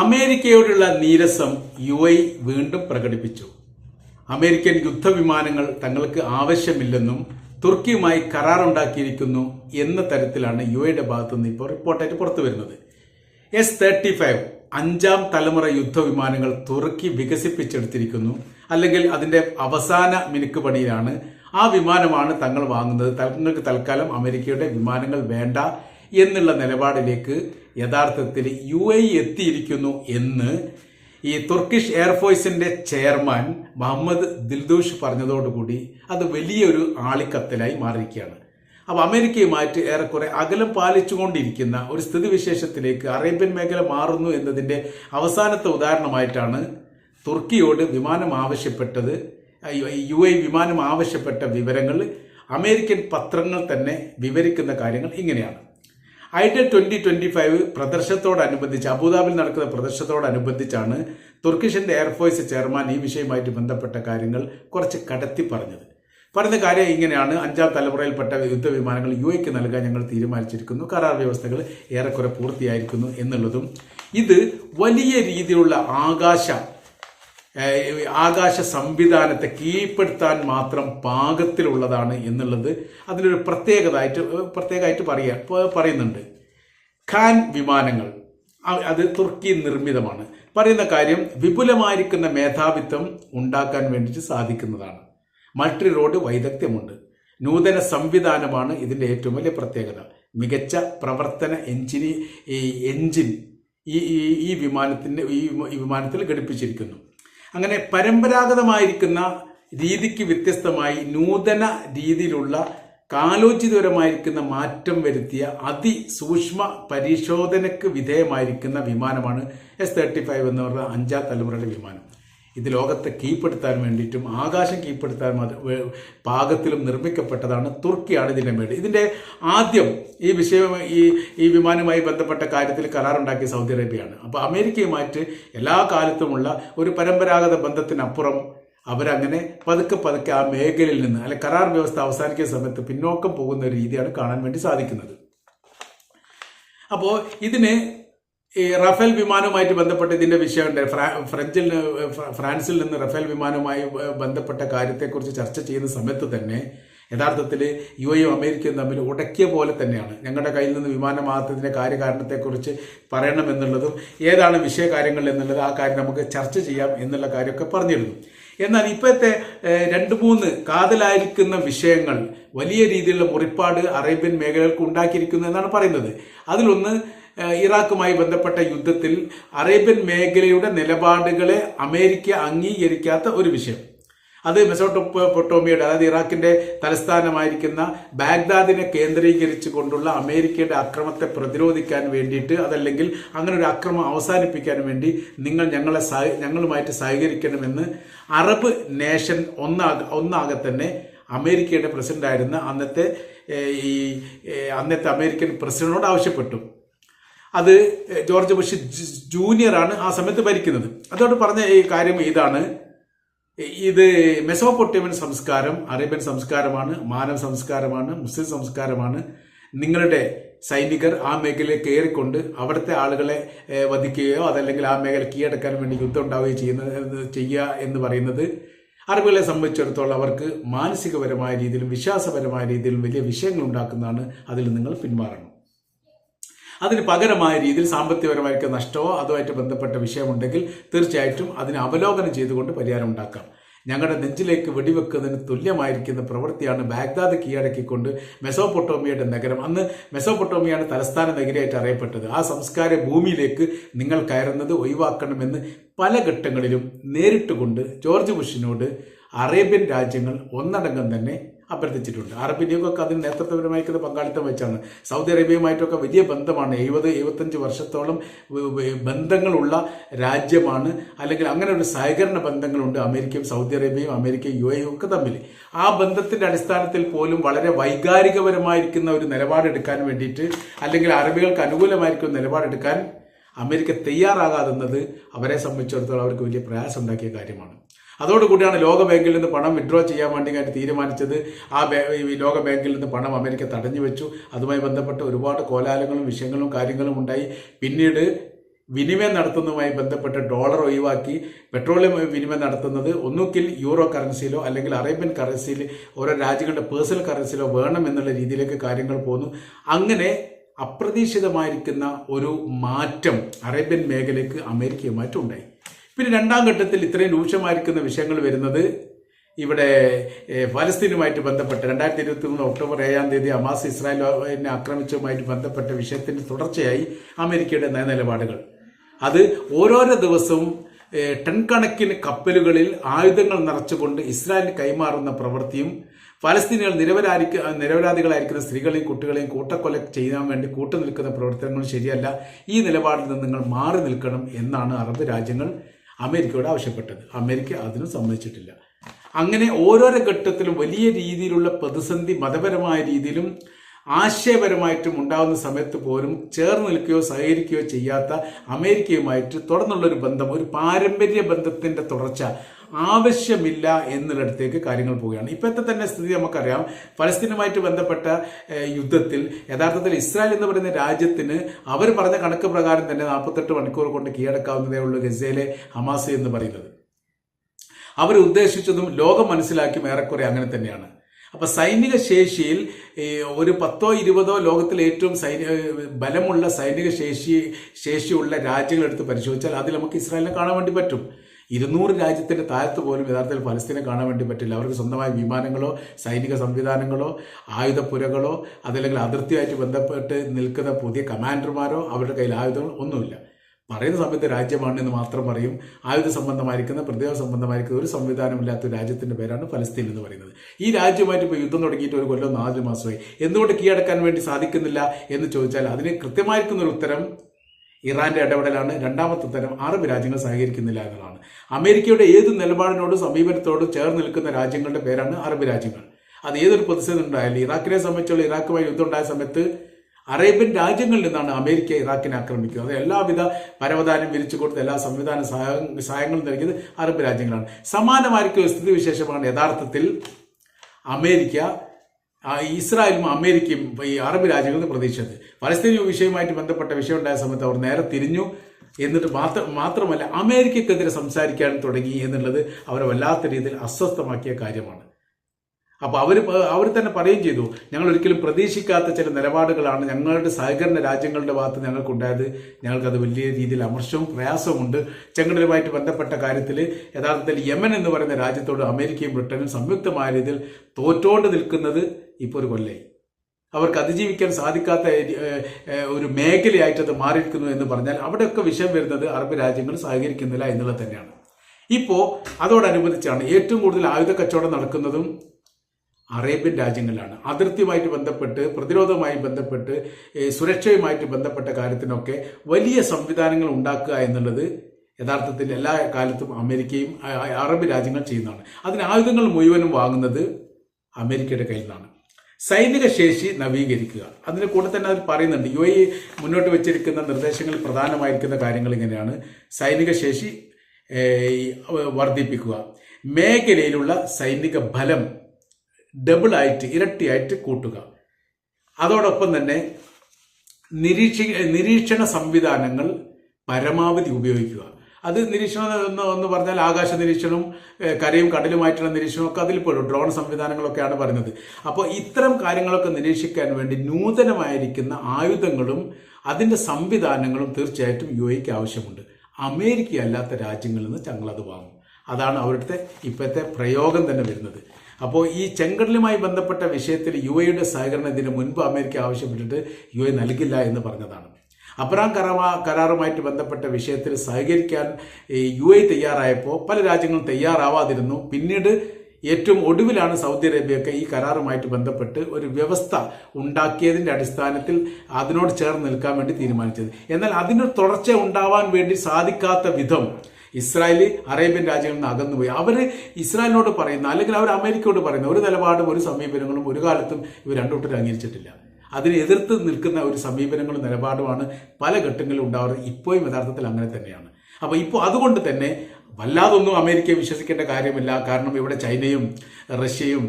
അമേരിക്കയോടുള്ള നീരസം U I വീണ്ടും പ്രകടിപ്പിച്ചു. അമേരിക്കൻ യുദ്ധവിമാനങ്ങൾ തങ്ങൾക്ക് ആവശ്യമില്ലെന്നും തുർക്കിയുമായി കരാറുണ്ടാക്കിയിരിക്കുന്നു എന്ന തരത്തിലാണ് യു എയുടെ ഭാഗത്തുനിന്ന് ഇപ്പോൾ റിപ്പോർട്ടായിട്ട് പുറത്തു വരുന്നത്. എസ് തേർട്ടി ഫൈവ് അഞ്ചാം തലമുറ യുദ്ധവിമാനങ്ങൾ തുർക്കി വികസിപ്പിച്ചെടുത്തിരിക്കുന്നു. അല്ലെങ്കിൽ അതിന്റെ അവസാന മിനുക്ക് പണിയിലാണ് ആ വിമാനമാണ് തങ്ങൾ വാങ്ങുന്നത്. തങ്ങൾക്ക് തൽക്കാലം അമേരിക്കയുടെ വിമാനങ്ങൾ വേണ്ട. എന്നുള്ള നിലപാടിലേക്ക് യഥാർത്ഥത്തിൽ യു എ എത്തിയിരിക്കുന്നു എന്ന് ഈ തുർക്കിഷ് എയർഫോഴ്സിന്റെ ചെയർമാൻ മുഹമ്മദ് ദിൽദൂഷ് പറഞ്ഞതോടുകൂടി അത് വലിയൊരു ആളിക്കത്തലായി മാറിയിരിക്കുകയാണ്. അപ്പോൾ അമേരിക്കയുമായിട്ട് ഏറെക്കുറെ അകലം പാലിച്ചുകൊണ്ടിരിക്കുന്ന ഒരു സ്ഥിതിവിശേഷത്തിലേക്ക് അറേബ്യൻ മേഖല മാറുന്നു എന്നതിന്റെ അവസാനത്തെ ഉദാഹരണമായിട്ടാണ് തുർക്കിയോട് വിമാനം ആവശ്യപ്പെട്ടത് യു എ വിമാനം ആവശ്യപ്പെട്ട വിവരങ്ങൾ അമേരിക്കൻ പത്രങ്ങൾ തന്നെ വിവരിക്കുന്ന കാര്യങ്ങൾ ഇങ്ങനെയാണ്. ഐഡിയ ട്വന്റി ട്വന്റി ഫൈവ് പ്രദർശനത്തോടനുബന്ധിച്ച് അബുദാബിൽ നടക്കുന്ന പ്രദർശനത്തോടനുബന്ധിച്ചാണ് തുർക്കിഷിന്റെ എയർഫോഴ്സ് ചെയർമാൻ ഈ വിഷയവുമായിട്ട് ബന്ധപ്പെട്ട കാര്യങ്ങൾ കുറച്ച് കടത്തി പറഞ്ഞത്. പറഞ്ഞ കാര്യം ഇങ്ങനെയാണ്. അഞ്ചാം തലമുറയിൽപ്പെട്ട യുദ്ധവിമാനങ്ങൾ യു എക്ക് നൽകാൻ ഞങ്ങൾ തീരുമാനിച്ചിരിക്കുന്നു. കരാർ വ്യവസ്ഥകൾ ഏറെക്കുറെ പൂർത്തിയായിരിക്കുന്നു എന്നുള്ളതും ഇത് വലിയ രീതിയിലുള്ള ആകാശ ആകാശ സംവിധാനത്തെ കീഴ്പ്പെടുത്താൻ മാത്രം പാകത്തിലുള്ളതാണ് എന്നുള്ളത് അതിലൊരു പ്രത്യേകതയായിട്ട് പ്രത്യേകമായിട്ട് പറയാ പറയുന്നുണ്ട്. ഖാൻ വിമാനങ്ങൾ അത് തുർക്കി നിർമ്മിതമാണ്. പറയുന്ന കാര്യം വിപുലമായിരിക്കുന്ന മേധാവിത്വം ഉണ്ടാക്കാൻ വേണ്ടിയിട്ട് സാധിക്കുന്നതാണ്. മൾട്ടി റോഡ് വൈദഗ്ധ്യമുണ്ട്. നൂതന സംവിധാനമാണ് ഇതിന്റെ ഏറ്റവും വലിയ പ്രത്യേകത. മികച്ച പ്രവർത്തന എഞ്ചിനി എഞ്ചിൻ ഈ ഈ- വിമാനത്തിന്റെ ഈ വിമാനത്തിൽ ഘടിപ്പിച്ചിരിക്കുന്നു. അങ്ങനെ പരമ്പരാഗതമായിരിക്കുന്ന രീതിക്ക് വ്യത്യസ്തമായി നൂതന രീതിയിലുള്ള കാലോചിതപരമായിരിക്കുന്ന മാറ്റം വരുത്തിയ അതിസൂക്ഷ്മ പരിശോധനയ്ക്ക് വിധേയമായിരിക്കുന്ന വിമാനമാണ് എസ് തേർട്ടി ഫൈവ് എന്ന് പറയുന്ന അഞ്ചാം തലമുറയുടെ വിമാനം. ഇത് ലോകത്തെ കീഴ്പ്പെടുത്താൻ വേണ്ടിയിട്ടും ആകാശം കീഴ്പ്പെടുത്താൻ പാകത്തിലും നിർമ്മിക്കപ്പെട്ടതാണ് തുർക്കിയാണ് ഇതിന്റെ മേട്. ഇതിന്റെ ആദ്യം ഈ വിഷയം ഈ ഈ വിമാനവുമായി ബന്ധപ്പെട്ട കാര്യത്തിൽ കരാറുണ്ടാക്കിയ സൗദി അറേബ്യയാണ്. അപ്പോൾ അമേരിക്കയുമായിട്ട് എല്ലാ കാലത്തുമുള്ള ഒരു പരമ്പരാഗത ബന്ധത്തിനപ്പുറം അവരങ്ങനെ പതുക്കെ പതുക്കെ ആ മേഖലയിൽ നിന്ന് അല്ലെ കരാർ വ്യവസ്ഥ അവസാനിക്കുന്ന സമയത്ത് പിന്നോക്കം പോകുന്ന ഒരു രീതിയാണ് കാണാൻ വേണ്ടി സാധിക്കുന്നത്. അപ്പോൾ ഇതിന് ഈ റഫേൽ വിമാനവുമായിട്ട് ബന്ധപ്പെട്ട് ഇതിന്റെ വിഷയമുണ്ട്. ഫ്രഞ്ചിൽ ഫ്രാൻസിൽ നിന്ന് റഫേൽ വിമാനവുമായി ബന്ധപ്പെട്ട കാര്യത്തെക്കുറിച്ച് ചർച്ച ചെയ്യുന്ന സമയത്ത് തന്നെ യഥാർത്ഥത്തിൽ യു എയും അമേരിക്കയും തമ്മിൽ ഉടക്കിയ പോലെ തന്നെയാണ്. ഞങ്ങളുടെ കയ്യിൽ നിന്ന് വിമാനമാകത്തതിന്റെ കാര്യകാരണത്തെക്കുറിച്ച് പറയണമെന്നുള്ളതും ഏതാണ് വിഷയകാര്യങ്ങൾ എന്നുള്ളത് ആ കാര്യം നമുക്ക് ചർച്ച ചെയ്യാം എന്നുള്ള കാര്യമൊക്കെ പറഞ്ഞിരുന്നു. എന്നാൽ ഇപ്പോഴത്തെ രണ്ട് മൂന്ന് കാതലായിരിക്കുന്ന വിഷയങ്ങൾ വലിയ രീതിയിലുള്ള മുറിപ്പാട് അറേബ്യൻ മേഖലകൾക്ക് ഉണ്ടാക്കിയിരിക്കുന്നു എന്നാണ് പറയുന്നത്. അതിലൊന്ന് ഇറാഖുമായി ബന്ധപ്പെട്ട യുദ്ധത്തിൽ അറേബ്യൻ മേഖലയുടെ നിലപാടുകളെ അമേരിക്ക അംഗീകരിക്കാത്ത ഒരു വിഷയം. അത് മെസോട്ടൊപ്പോട്ടോമിയുടെ അതായത് ഇറാഖിന്റെ തലസ്ഥാനമായിരിക്കുന്ന ബാഗ്ദാദിനെ കേന്ദ്രീകരിച്ചു കൊണ്ടുള്ള അമേരിക്കയുടെ അക്രമത്തെ പ്രതിരോധിക്കാൻ വേണ്ടിയിട്ട് അതല്ലെങ്കിൽ അങ്ങനെ ഒരു അക്രമം അവസാനിപ്പിക്കാൻ വേണ്ടി നിങ്ങൾ ഞങ്ങളെ ഞങ്ങളുമായിട്ട് സഹകരിക്കണമെന്ന് അറബ് നേഷൻ ഒന്നാകെ ഒന്നാകെ തന്നെ അമേരിക്കയുടെ പ്രസിഡന്റ് ആയിരുന്ന അന്നത്തെ ഈ അന്നത്തെ അമേരിക്കൻ പ്രസിഡന്റിനോട് ആവശ്യപ്പെട്ടു. അത് ജോർജ് ബുഷ് ജൂനിയർ ജൂനിയറാണ് ആ സമയത്ത് ഭരിക്കുന്നത്. അതോട് പറഞ്ഞ ഈ കാര്യം ഇതാണ്. ഇത് മെസോപൊട്ടിയമൻ സംസ്കാരം അറേബ്യൻ സംസ്കാരമാണ് മാനവ സംസ്കാരമാണ് മുസ്ലിം സംസ്കാരമാണ്. നിങ്ങളുടെ സൈനികർ ആ മേഖലയിൽ കയറിക്കൊണ്ട് അവിടുത്തെ ആളുകളെ വധിക്കുകയോ അതല്ലെങ്കിൽ ആ മേഖല കീഴടക്കാൻ വേണ്ടി യുദ്ധം ഉണ്ടാവുകയോ ചെയ്യുന്നത് ചെയ്യുക എന്ന് പറയുന്നത് അറബികളെ സംബന്ധിച്ചിടത്തോളം അവർക്ക് മാനസികപരമായ രീതിയിലും വിശ്വാസപരമായ രീതിയിലും വലിയ വിഷയങ്ങൾ ഉണ്ടാക്കുന്നതാണ് അതിൽ നിങ്ങൾ പിന്മാറണം. അതിന് പകരമായ രീതിയിൽ സാമ്പത്തികപരമായിട്ട് നഷ്ടമോ അതുമായിട്ട് ബന്ധപ്പെട്ട വിഷയമുണ്ടെങ്കിൽ തീർച്ചയായിട്ടും അതിനെ അവലോകനം ചെയ്തുകൊണ്ട് പരിഹാരം ഉണ്ടാക്കാം. ഞങ്ങളുടെ നെഞ്ചിലേക്ക് വെടിവെക്കുന്നതിന് തുല്യമായിരിക്കുന്ന പ്രവൃത്തിയാണ് ബാഗ്ദാദ് കീഴടക്കിക്കൊണ്ട് മെസോപൊട്ടോമിയയുടെ നഗരം. അന്ന് മെസോപൊട്ടോമിയാണ് തലസ്ഥാന നഗരിയായിട്ട് അറിയപ്പെട്ടത്. ആ സംസ്കാര ഭൂമിയിലേക്ക് നിങ്ങൾ കയറുന്നത് ഒഴിവാക്കണമെന്ന് പല ഘട്ടങ്ങളിലും നേരിട്ടുകൊണ്ട് ജോർജ് ബുഷിനോട് അറേബ്യൻ രാജ്യങ്ങൾ ഒന്നടങ്കം തന്നെ അഭ്യർത്ഥിച്ചിട്ടുണ്ട്. അറബ് ലീഗൊക്കെ അതിന് നേതൃത്വപരമായിരിക്കുന്ന പങ്കാളിത്തം വെച്ചാണ്. സൗദി അറേബ്യയുമായിട്ടൊക്കെ വലിയ ബന്ധമാണ്. എഴുപത് എഴുപത്തഞ്ച് വർഷത്തോളം ബന്ധങ്ങളുള്ള രാജ്യമാണ്. അല്ലെങ്കിൽ അങ്ങനെ ഒരു സഹകരണ ബന്ധങ്ങളുണ്ട് അമേരിക്കയും സൗദി അറേബ്യയും അമേരിക്കയും യു എയും ഒക്കെ തമ്മിൽ ആ ബന്ധത്തിന്റെ അടിസ്ഥാനത്തിൽ പോലും വളരെ വൈകാരികപരമായിരിക്കുന്ന ഒരു നിലപാടെടുക്കാൻ വേണ്ടിയിട്ട് അല്ലെങ്കിൽ അറബികൾക്ക് അനുകൂലമായിരിക്കുന്ന നിലപാടെടുക്കാൻ അമേരിക്ക തയ്യാറാകാതെന്നത് അവരെ സംബന്ധിച്ചിടത്തോളം അവർക്ക് വലിയ പ്രയാസം ഉണ്ടാക്കിയ കാര്യമാണ്. അതോടുകൂടിയാണ് ലോക ബാങ്കിൽ നിന്ന് പണം വിഡ്രോ ചെയ്യാൻ വേണ്ടി കാര്യം തീരുമാനിച്ചത്. ആ ലോക ബാങ്കിൽ നിന്ന് പണം അമേരിക്ക തടഞ്ഞു വെച്ചു. അതുമായി ബന്ധപ്പെട്ട് ഒരുപാട് കോലാലങ്ങളും വിഷയങ്ങളും കാര്യങ്ങളും ഉണ്ടായി. പിന്നീട് വിനിമയം നടത്തുന്നതുമായി ബന്ധപ്പെട്ട് ഡോളർ ഒഴിവാക്കി. പെട്രോളിയം വിനിമയം നടത്തുന്നത് ഒന്നുകിൽ യൂറോ കറൻസിയിലോ അല്ലെങ്കിൽ അറേബ്യൻ കറൻസിയിൽ ഓരോ രാജ്യങ്ങളുടെ പേഴ്സണൽ കറൻസിയിലോ വേണം എന്നുള്ള രീതിയിലേക്ക് കാര്യങ്ങൾ പോന്നു. അങ്ങനെ അപ്രതീക്ഷിതമായിരിക്കുന്ന ഒരു മാറ്റം അറേബ്യൻ മേഖലയ്ക്ക് അമേരിക്കയുമായിട്ട് ഉണ്ടായി. പിന്നെ രണ്ടാം ഘട്ടത്തിൽ ഇത്രയും രൂക്ഷമായിരിക്കുന്ന വിഷയങ്ങൾ വരുന്നത് ഇവിടെ ഫലസ്തീനുമായിട്ട് ബന്ധപ്പെട്ട് രണ്ടായിരത്തി ഇരുപത്തി മൂന്ന് ഒക്ടോബർ ഏഴാം തീയതി അമാസ് ഇസ്രായേലിനെ ആക്രമിച്ചതുമായിട്ട് ബന്ധപ്പെട്ട വിഷയത്തിന്റെ തുടർച്ചയായി അമേരിക്കയുടെ നയനിലപാടുകൾ. അത് ഓരോരോ ദിവസവും ടൺ കണക്കിന് കപ്പലുകളിൽ ആയുധങ്ങൾ നിറച്ചുകൊണ്ട് ഇസ്രായേലിന് കൈമാറുന്ന പ്രവൃത്തിയും ഫലസ്തീനികൾ നിരപരാധിക്ക നിരപരാധികളായിരിക്കുന്ന സ്ത്രീകളെയും കുട്ടികളെയും കൂട്ടക്കൊല ചെയ്യാൻ വേണ്ടി കൂട്ടുനിൽക്കുന്ന പ്രവർത്തനങ്ങളും ശരിയല്ല. ഈ നിലപാടിൽ നിന്ന് നിങ്ങൾ മാറി നിൽക്കണം എന്നാണ് അറബ് രാജ്യങ്ങൾ അമേരിക്കയോട് ആവശ്യപ്പെട്ടത്. അമേരിക്ക അതിനും സമ്മതിച്ചിട്ടില്ല. അങ്ങനെ ഓരോരോ ഘട്ടത്തിലും വലിയ രീതിയിലുള്ള പ്രതിസന്ധി മതപരമായ രീതിയിലും ആശയപരമായിട്ടും ഉണ്ടാകുന്ന സമയത്ത് പോലും ചേർന്ന് നിൽക്കുകയോ സഹകരിക്കുകയോ ചെയ്യാത്ത അമേരിക്കയുമായിട്ട് തുടർന്നുള്ള ഒരു ബന്ധം ഒരു പാരമ്പര്യ ബന്ധത്തിന്റെ തുടർച്ച ആവശ്യമില്ല എന്നുള്ളടത്തേക്ക് കാര്യങ്ങൾ പോവുകയാണ്. ഇപ്പോഴത്തെ തന്നെ സ്ഥിതി നമുക്കറിയാം. ഫലസ്തീനുമായിട്ട് ബന്ധപ്പെട്ട യുദ്ധത്തിൽ യഥാർത്ഥത്തിൽ ഇസ്രായേൽ എന്ന് പറയുന്ന രാജ്യത്തിന് അവർ പറഞ്ഞ കണക്ക് പ്രകാരം തന്നെ നാൽപ്പത്തെട്ട് മണിക്കൂർ കൊണ്ട് കീഴടക്കാവുന്നതേ ഉള്ളൂ ഗസയിലെ ഹമാസ് എന്ന് പറയുന്നത്. അവർ ഉദ്ദേശിച്ചതും ലോകം മനസ്സിലാക്കി ഏറെക്കുറെ അങ്ങനെ തന്നെയാണ്. അപ്പൊ സൈനിക ശേഷിയിൽ ഒരു പത്തോ ഇരുപതോ ലോകത്തിലെ ഏറ്റവും സൈനിക ബലമുള്ള സൈനിക ശേഷി ശേഷിയുള്ള രാജ്യങ്ങൾ എടുത്ത് പരിശോധിച്ചാൽ അതിൽ നമുക്ക് ഇസ്രായേലിനെ കാണാൻ വേണ്ടി പറ്റും. ഇരുന്നൂറ് രാജ്യത്തിന്റെ താഴത്ത് പോലും യഥാർത്ഥത്തിൽ ഫലസ്തീനെ കാണാൻ വേണ്ടി പറ്റില്ല. അവർക്ക് സ്വന്തമായ വിമാനങ്ങളോ സൈനിക സംവിധാനങ്ങളോ ആയുധപ്പുരകളോ അതല്ലെങ്കിൽ അതിർത്തിയായിട്ട് ബന്ധപ്പെട്ട് നിൽക്കുന്ന പുതിയ കമാൻഡർമാരോ അവരുടെ കയ്യിൽ ആയുധങ്ങൾ ഒന്നുമില്ല. പറയുന്ന സമയത്ത് രാജ്യമാണ് എന്ന് മാത്രം പറയും. ആയുധ സംബന്ധമായിരിക്കുന്ന പ്രതിരോധ സംബന്ധമായിരിക്കുന്ന ഒരു സംവിധാനമില്ലാത്ത രാജ്യത്തിന്റെ പേരാണ് പലസ്തീൻ എന്ന് പറയുന്നത്. ഈ രാജ്യമായിട്ട് ഇപ്പോൾ യുദ്ധം തുടങ്ങിയിട്ട് ഒരു കൊല്ലം നാല് മാസമായി. എന്തുകൊണ്ട് കീഴടക്കാൻ വേണ്ടി സാധിക്കുന്നില്ല എന്ന് ചോദിച്ചാൽ അതിന് കൃത്യമായിരിക്കുന്ന ഒരു ഉത്തരം ഇറാന്റെ ഇടപെടലാണ് രണ്ടാമത്തെ തരം അറബ് രാജ്യങ്ങൾ സഹകരിക്കുന്നില്ല എന്നതാണ്. അമേരിക്കയുടെ ഏത് നിലപാടിനോടും സമീപനത്തോടും ചേർന്ന് നിൽക്കുന്ന രാജ്യങ്ങളുടെ പേരാണ് അറബ് രാജ്യങ്ങൾ. അത് ഏതൊരു പ്രതിസന്ധി ഉണ്ടായാലും ഇറാഖിനെ സംബന്ധിച്ചുള്ള ഇറാഖുമായി യുദ്ധം ഉണ്ടായ സമയത്ത് അറേബ്യൻ രാജ്യങ്ങളിൽ നിന്നാണ് അമേരിക്ക ഇറാഖിനെ ആക്രമിക്കുന്നത് എല്ലാവിധ പരവധാനം വിരിച്ചു കൊടുത്ത എല്ലാ സംവിധാന സഹായ- സഹായങ്ങളും നൽകിയത് അറബ് രാജ്യങ്ങളാണ്. സമാനമായിരിക്കും സ്ഥിതിവിശേഷമാണ് യഥാർത്ഥത്തിൽ അമേരിക്ക ഇസ്രായേലും അമേരിക്കയും ഈ അറബ് രാജ്യങ്ങളിൽ നിന്ന് പ്രതീക്ഷിച്ചത്. പലസ്തീൻ വിഷയവുമായിട്ട് ബന്ധപ്പെട്ട വിഷയം ഉണ്ടായ സമയത്ത് അവർ നേരെ തിരിഞ്ഞു. എന്നിട്ട് മാത്രം മാത്രമല്ല അമേരിക്കക്കെതിരെ സംസാരിക്കാൻ തുടങ്ങി എന്നുള്ളത് അവരെ വല്ലാത്ത രീതിയിൽ അസ്വസ്ഥമാക്കിയ കാര്യമാണ്. അപ്പോൾ അവർ അവർ തന്നെ പറയുകയും ചെയ്തു ഞങ്ങൾ ഒരിക്കലും പ്രതീക്ഷിക്കാത്ത ചില നിലപാടുകളാണ് ഞങ്ങളുടെ സഹകരണ രാജ്യങ്ങളുടെ ഭാഗത്ത് ഞങ്ങൾക്കുണ്ടായത്. ഞങ്ങൾക്കത് വലിയ രീതിയിൽ അമർഷവും പ്രയാസവുമുണ്ട് ചെങ്കടലുമായിട്ട് ബന്ധപ്പെട്ട കാര്യത്തിൽ യഥാർത്ഥത്തിൽ യമൻ എന്ന് പറയുന്ന രാജ്യത്തോട് അമേരിക്കയും ബ്രിട്ടനും സംയുക്തമായ രീതിയിൽ തോറ്റോണ്ട് നിൽക്കുന്നത് ഇപ്പോൾ ഒരു കൊല്ലായി. അവർക്ക് അതിജീവിക്കാൻ സാധിക്കാത്ത ഒരു മേഖലയായിട്ട് അത് മാറിയിരിക്കുന്നു എന്ന് പറഞ്ഞാൽ അവിടെയൊക്കെ വിഷയം വരുന്നത് അറബ് രാജ്യങ്ങൾ സഹകരിക്കുന്നില്ല എന്നുള്ളത് തന്നെയാണ്. ഇപ്പോൾ അതോടനുബന്ധിച്ചാണ് ഏറ്റവും കൂടുതൽ ആയുധ കച്ചവടം നടക്കുന്നതും അറേബ്യൻ രാജ്യങ്ങളിലാണ്. അതിർത്തിയുമായിട്ട് ബന്ധപ്പെട്ട് പ്രതിരോധവുമായി ബന്ധപ്പെട്ട് സുരക്ഷയുമായിട്ട് ബന്ധപ്പെട്ട കാര്യത്തിനൊക്കെ വലിയ സംവിധാനങ്ങൾ ഉണ്ടാക്കുക എന്നുള്ളത് യഥാർത്ഥത്തിൽ എല്ലാ കാലത്തും അമേരിക്കയും അറബ് രാജ്യങ്ങൾ ചെയ്യുന്നതാണ്. അതിന് ആയുധങ്ങൾ മുഴുവനും വാങ്ങുന്നത് അമേരിക്കയുടെ കയ്യിൽ നിന്നാണ് സൈനിക ശേഷി നവീകരിക്കുക. അതിന് കൂടെ തന്നെ അതിൽ പറയുന്നുണ്ട് യു എ മുന്നോട്ട് വെച്ചിരിക്കുന്ന നിർദ്ദേശങ്ങളിൽ പ്രധാനമായിരിക്കുന്ന കാര്യങ്ങൾ ഇങ്ങനെയാണ്. സൈനിക ശേഷി വർദ്ധിപ്പിക്കുക. മേഖലയിലുള്ള സൈനിക ബലം ഡബിളായിട്ട് ഇരട്ടിയായിട്ട് കൂട്ടുക. അതോടൊപ്പം തന്നെ നിരീക്ഷ നിരീക്ഷണ സംവിധാനങ്ങൾ പരമാവധി ഉപയോഗിക്കുക. അത് നിരീക്ഷണം എന്ന് എന്ന് പറഞ്ഞാൽ ആകാശ നിരീക്ഷണവും കരയും കടലുമായിട്ടുള്ള നിരീക്ഷണവും ഒക്കെ അതിൽ പെടും. ഡ്രോൺ സംവിധാനങ്ങളൊക്കെയാണ് പറയുന്നത്. അപ്പോൾ ഇത്തരം കാര്യങ്ങളൊക്കെ നിരീക്ഷിക്കാൻ വേണ്ടി നൂതനമായിരിക്കുന്ന ആയുധങ്ങളും അതിന്റെ സംവിധാനങ്ങളും തീർച്ചയായിട്ടും യു എക്ക് ആവശ്യമുണ്ട്. അമേരിക്ക അല്ലാത്ത രാജ്യങ്ങളിൽ നിന്ന് ഞങ്ങളത് വാങ്ങും. അതാണ് അവരുടെ ഇപ്പോഴത്തെ പ്രയോഗം തന്നെ വരുന്നത്. അപ്പോൾ ഈ ചെങ്കടലുമായി ബന്ധപ്പെട്ട വിഷയത്തിൽ യു എയുടെ സഹകരണം ഇതിന് മുൻപ് അമേരിക്ക ആവശ്യപ്പെട്ടിട്ട് യു എ നൽകില്ല എന്ന് പറഞ്ഞതാണ്. അബ്രാം കരാ കരാറുമായിട്ട് ബന്ധപ്പെട്ട വിഷയത്തിൽ സഹകരിക്കാൻ യു എ തയ്യാറായപ്പോൾ പല രാജ്യങ്ങളും തയ്യാറാവാതിരുന്നു. പിന്നീട് ഏറ്റവും ഒടുവിലാണ് സൗദി അറേബ്യയൊക്കെ ഈ കരാറുമായിട്ട് ബന്ധപ്പെട്ട് ഒരു വ്യവസ്ഥ ഉണ്ടാക്കിയതിന്റെ അടിസ്ഥാനത്തിൽ അതിനോട് ചേർന്ന് നിൽക്കാൻ വേണ്ടി തീരുമാനിച്ചത്. എന്നാൽ അതിനൊരു തുടർച്ച ഉണ്ടാവാൻ വേണ്ടി സാധിക്കാത്ത വിധം ഇസ്രായേൽ അറേബ്യൻ രാജ്യങ്ങളിൽ നിന്ന് അകന്നുപോയി. അവർ ഇസ്രായേലിനോട് പറയുന്ന അല്ലെങ്കിൽ അവർ അമേരിക്കയോട് പറയുന്ന ഒരു നിലപാടും ഒരു സമീപനങ്ങളും ഒരു കാലത്തും ഇവർ രണ്ടുകൂട്ടരും അംഗീകരിച്ചിട്ടില്ല. അതിനെ എതിർത്ത് നിൽക്കുന്ന ഒരു സമീപനങ്ങളും നിലപാടുമാണ് പല ഘട്ടങ്ങളിലും ഉണ്ടാവുന്നത്. ഇപ്പോഴും യഥാർത്ഥത്തിൽ അങ്ങനെ തന്നെയാണ്. അപ്പോൾ ഇപ്പോൾ അതുകൊണ്ട് തന്നെ വല്ലാതൊന്നും അമേരിക്കയെ വിശ്വസിക്കേണ്ട കാര്യമില്ല. കാരണം ഇവിടെ ചൈനയും റഷ്യയും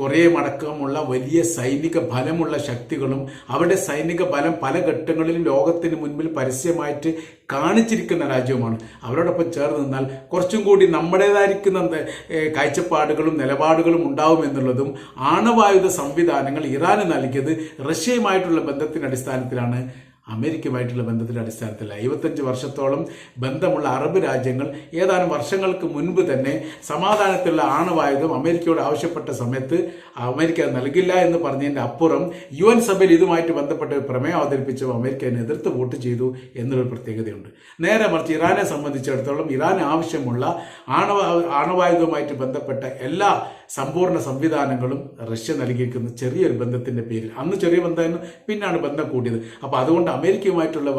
കൊറിയയും അടക്കമുള്ള വലിയ സൈനിക ബലമുള്ള ശക്തികളും അവരുടെ സൈനിക ബലം പല ഘട്ടങ്ങളിലും ലോകത്തിന് മുൻപിൽ പരസ്യമായിട്ട് കാണിച്ചിരിക്കുന്ന രാജ്യവുമാണ്. അവരോടൊപ്പം ചേർന്ന് നിന്നാൽ കുറച്ചും കൂടി നമ്മുടേതായിരിക്കുന്ന കാഴ്ചപ്പാടുകളും നിലപാടുകളും ഉണ്ടാവുമെന്നുള്ളതും ആണവായുധ സംവിധാനങ്ങൾ ഇറാന് നൽകിയത് റഷ്യയുമായിട്ടുള്ള ബന്ധത്തിന്റെ അടിസ്ഥാനത്തിലാണ് അമേരിക്കയുമായിട്ടുള്ള ബന്ധത്തിന്റെ അടിസ്ഥാനത്തിൽ എഴുപത്തഞ്ച് വർഷത്തോളം ബന്ധമുള്ള അറബ് രാജ്യങ്ങൾ ഏതാനും വർഷങ്ങൾക്ക് മുൻപ് തന്നെ സമാധാനത്തിലുള്ള ആണവായുധം അമേരിക്കയോട് ആവശ്യപ്പെട്ട സമയത്ത് അമേരിക്ക നൽകില്ല എന്ന് പറഞ്ഞതിന്റെ അപ്പുറം യു എൻ സഭയിൽ ഇതുമായിട്ട് ബന്ധപ്പെട്ട് പ്രമേയം അവതരിപ്പിച്ചപ്പോൾ അമേരിക്ക എതിർത്ത് വോട്ട് ചെയ്തു എന്നൊരു പ്രത്യേകതയുണ്ട്. നേരെ മറിച്ച് ഇറാനെ സംബന്ധിച്ചിടത്തോളം ഇറാൻ ആവശ്യമുള്ള ആണവ ആണവായുധവുമായിട്ട് ബന്ധപ്പെട്ട എല്ലാ സമ്പൂർണ സംവിധാനങ്ങളും റഷ്യ നൽകിയിരിക്കുന്ന ചെറിയൊരു ബന്ധത്തിന്റെ പേരിൽ. അന്ന് ചെറിയ ബന്ധമായിരുന്നു പിന്നാണ് ബന്ധം കൂടിയത്. അപ്പൊ അതുകൊണ്ട് അമേരിക്കയുമായിട്ടുള്ള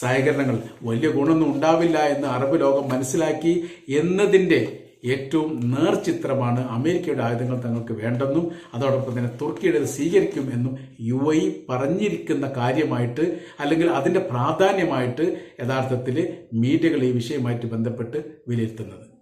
സഹകരണങ്ങൾ വലിയ ഗുണമൊന്നും ഉണ്ടാവില്ല എന്ന് അറബ് ലോകം മനസ്സിലാക്കി എന്നതിന്റെ ഏറ്റവും നേർചിത്രമാണ് അമേരിക്കയുടെ ആയുധങ്ങൾ തങ്ങൾക്ക് വേണ്ടെന്നും അതോടൊപ്പം തന്നെ തുർക്കിയുടെ സ്വീകരിക്കും എന്നും യു ഐ പറഞ്ഞിരിക്കുന്ന കാര്യമായിട്ട് അല്ലെങ്കിൽ അതിന്റെ പ്രാധാന്യമായിട്ട് യഥാർത്ഥത്തിൽ മീഡിയകൾ ഈ വിഷയമായിട്ട് ബന്ധപ്പെട്ട് വിലയിരുത്തുന്നത്.